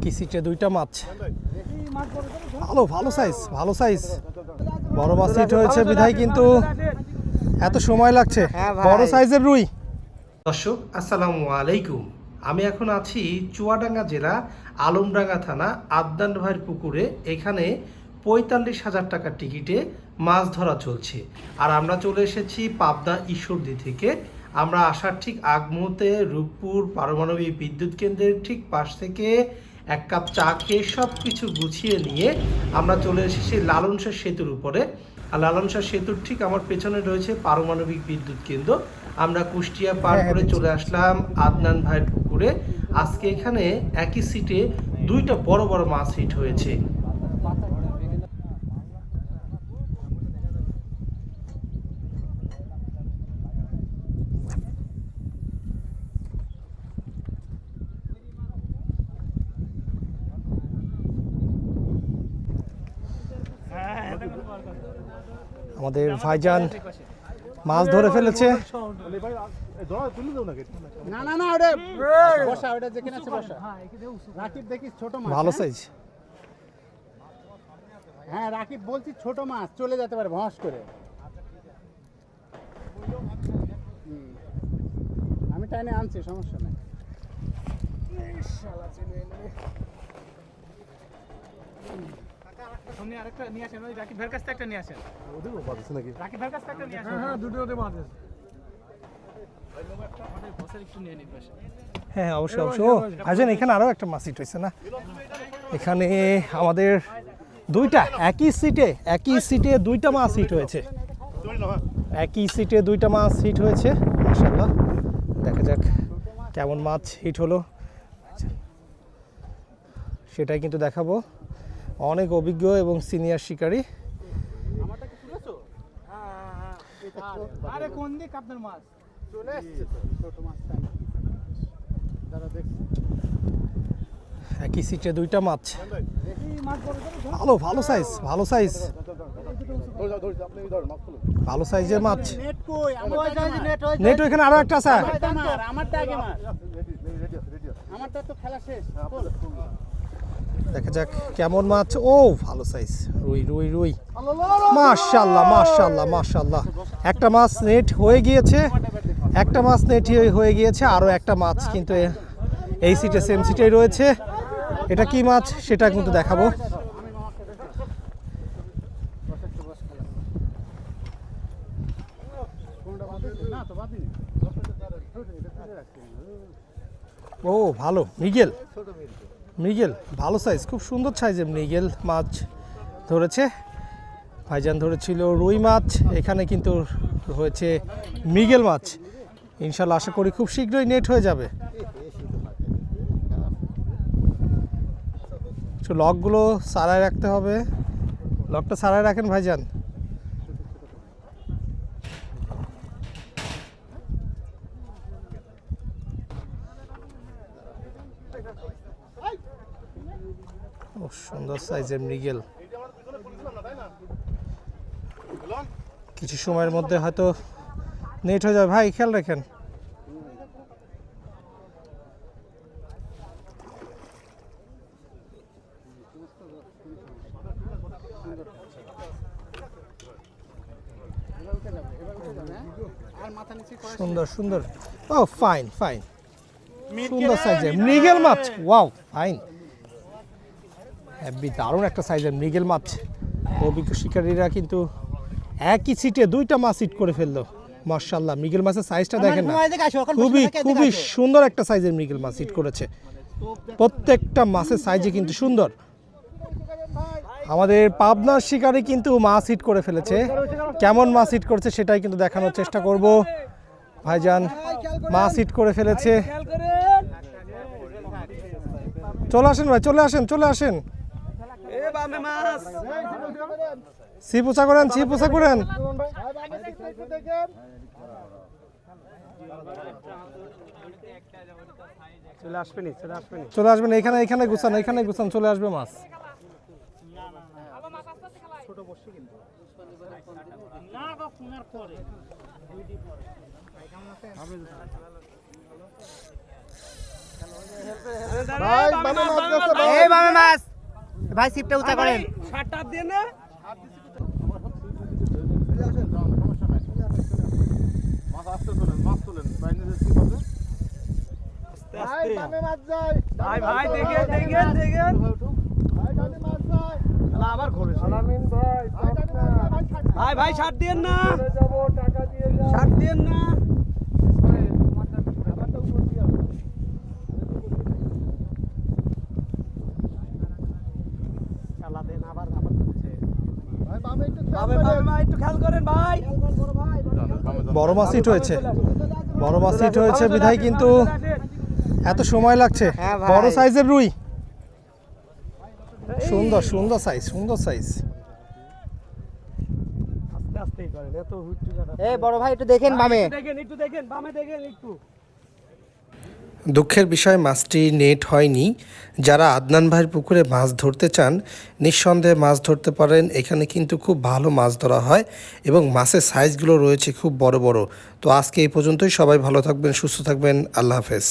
একই সিটে দুইটা মাছ? ভালো ভালো সাইজ ভালো সাইজ বড় মাছ সিট হয়েছে বিধায় কিন্তু এত সময় লাগছে। হ্যাঁ বড় সাইজের রুই। দর্শক আসসালামু আলাইকুম। আমি এখন আছি চুয়াডাঙ্গা জেলা আলমডাঙ্গা থানা আদনান ভাইয়ের পুকুরে। এখানে পঁয়তাল্লিশ হাজার টাকার টিকিটে মাছ ধরা চলছে। আর আমরা চলে এসেছি পাবনা ঈশ্বরদী থেকে। আমরা আসার ঠিক আগ মুহূর্তে রূপপুর পারমাণবিক বিদ্যুৎ কেন্দ্রের ঠিক পাশ থেকে এক কাপ চা খেয়ে সব কিছু গুছিয়ে নিয়ে আমরা চলে এসেছি লালনসার সেতুর উপরে। আর লালনসার সেতুর ঠিক আমার পেছনে রয়েছে পারমাণবিক বিদ্যুৎ কেন্দ্র। আমরা কুষ্টিয়া পার হ্যাঁ, করে চলে আসলাম আদনান ভাইয়ের পুকুরে। আজকে এখানে একই সিটে দুইটা বড় বড় মাছ হিট হয়েছে। আমাদের ভাইজান মাছ ধরে ফেলেছে। না না না ওটা বসা ওটা যেখানে আছে রাকিব দেখিস ছোট মাছ ভালো হ্যাঁ? সাইজ হ্যাঁ রাকিব বলছি ছোট মাছ চলে যেতে পারে ভস করে। আমি টাইনে আনছি সমস্যা নেই। সামনে আরেকটা নিয়ে আসেন ওই রাকিব ভাইয়ের কাছ থেকে একটা নিয়ে আসেন। রাকিব ভাইয়ের কাছ থেকে একটা নিয়ে আসেন। হ্যাঁ দুটো আছে নিন পাশে হ্যাঁ অবশ্যই অবশ্যই। ও এখানে আরও একটা মাছ হিট হয়েছে না? এখানে আমাদের দুইটা একই সিটে একই সিটে দুইটা মাছ হিট হয়েছে। একই সিটে দুইটা মাছ হিট হয়েছে মাশাআল্লাহ। দেখা যাক কেমন মাছ হিট হলো সেটাই কিন্তু দেখাবো। অনেক অভিজ্ঞ এবং সিনিয়র শিকারী। তুলেছো হ্যাঁ হ্যাঁ এটা আরে কোন দিক আপনার মাছ? চলে এসছে তো। ছোট মাছ দাদা দেখছি। একই সিটে দুইটা মাছ। ভালো ভালো সাইজ ভালো সাইজ ভালো সাইজের মাছ। নেট ওইখানে আরও একটা আছে। আমারটা মার আমারটা আগে মার আমারটা তো খেলা শেষ। বল। দেখা যাক কেমন মাছ। ও, ভালো সাইজ রুই রুই রুই। মাশাল্লাহ মাশাল্লাহ মাশাল্লাহ একটা মাছ নেট হয়ে গিয়েছে। একটা মাছ নেট হয়ে গিয়েছে। আরও একটা মাছ কিন্তু এই সিটে সেম সিটেই রয়েছে। এটা কি মাছ? সেটা কিন্তু দেখাবো। ও, ভালো। মৃগেল। মৃগেল, ভালো সাইজ খুব সুন্দর সাইজের মৃগেল মাছ ধরেছে। ভাইজান ধরেছিল রুই মাছ, এখানে কিন্তু হয়েছে মৃগেল মাছ। ইনশাল্লাহ আশা করি খুব শীঘ্রই নেট হয়ে যাবে। লকগুলো সারায় রাখতে হবে। লকটা সারায় রাখেন ভাইজান। ও, সুন্দর সাইজের মৃগেল। কিছু সময়ের মধ্যে হয়তো নেট হয়ে যাবে। ভাই, খেয়াল রাখেন। সুন্দর সুন্দর। ও ফাইন ফাইন সুন্দর সাইজের মৃগেল মাছ ওয়াও ফাইন হেভি দারুণ একটা সাইজের মৃগেল মাছ অভিজ্ঞ শিকারীরা কিন্তু একই সিটে দুইটা মাছ হিট করে ফেলল। মার্শাল্লাহ মৃগেল মাছের সাইজটা দেখেন না। খুবই খুবই সুন্দর একটা সাইজের মৃগেল মাছ হিট করেছে। প্রত্যেকটা মাছের সাইজে কিন্তু সুন্দর। আমাদের পাবনার শিকারে কিন্তু মাছ হিট করে ফেলেছে। কেমন মাছ হিট করেছে সেটাই কিন্তু দেখানোর চেষ্টা করব। ভাইজান মাছ হিট করে ফেলেছে। চলে আসেন ভাই চলে আসেন চলে আসেন। সি পোছা করেন সি পোছা করেন। চলে আসবেনি চলে আসবেনি চলে আসবেন এখানে এখানে গুছান এখানে গুছান চলে আসবে মাছ। না বা ফোনের পরে ভাই বামে মাছ গেছে ভাই। এই বামে মাছ। ভাই সিপটা উঁচা করেন। ষাটটা দিয়ে না? ভাই বামে মাছ যায়। ভাই ভাই দেখেন দেখেন দেখেন। ভাই ডানে মাছ যায়। আবার ঘুরে আলামিন ভাই ভাই মাছ ভাই ছাড় ভাই ভাই ষাট দিয়ে না। ষাট দিয়ে না খেলা দেন আবার আবার ঘুরছে। ভাই বামে একটু ভাই ভাই ভাই একটু খেয়াল করেন ভাই বড় মাছ হিট হয়েছে। বড় মাছ হিট হয়েছে বিধায় কিন্তু এত সময় লাগছে। হ্যাঁ। বড় সাইজের রুই। সুন্দর সুন্দর সাইজ সুন্দর সাইজ এই বড় ভাই একটু দেখেন বামে। দেখেন একটু দেখেন বামে দেখেন একটু। দুঃখের বিষয়, মাছটি নেট হয়নি। যারা আদনান ভাইয়ের পুকুরে মাছ ধরতে চান, নিঃসন্দেহে মাছ ধরতে পারেন। এখানে কিন্তু খুব ভালো মাছ ধরা হয় এবং মাছের সাইজগুলো রয়েছে খুব বড় বড়। তো আজকে এই পর্যন্তই। সবাই ভালো থাকবেন, সুস্থ থাকবেন। আল্লাহ হাফেজ।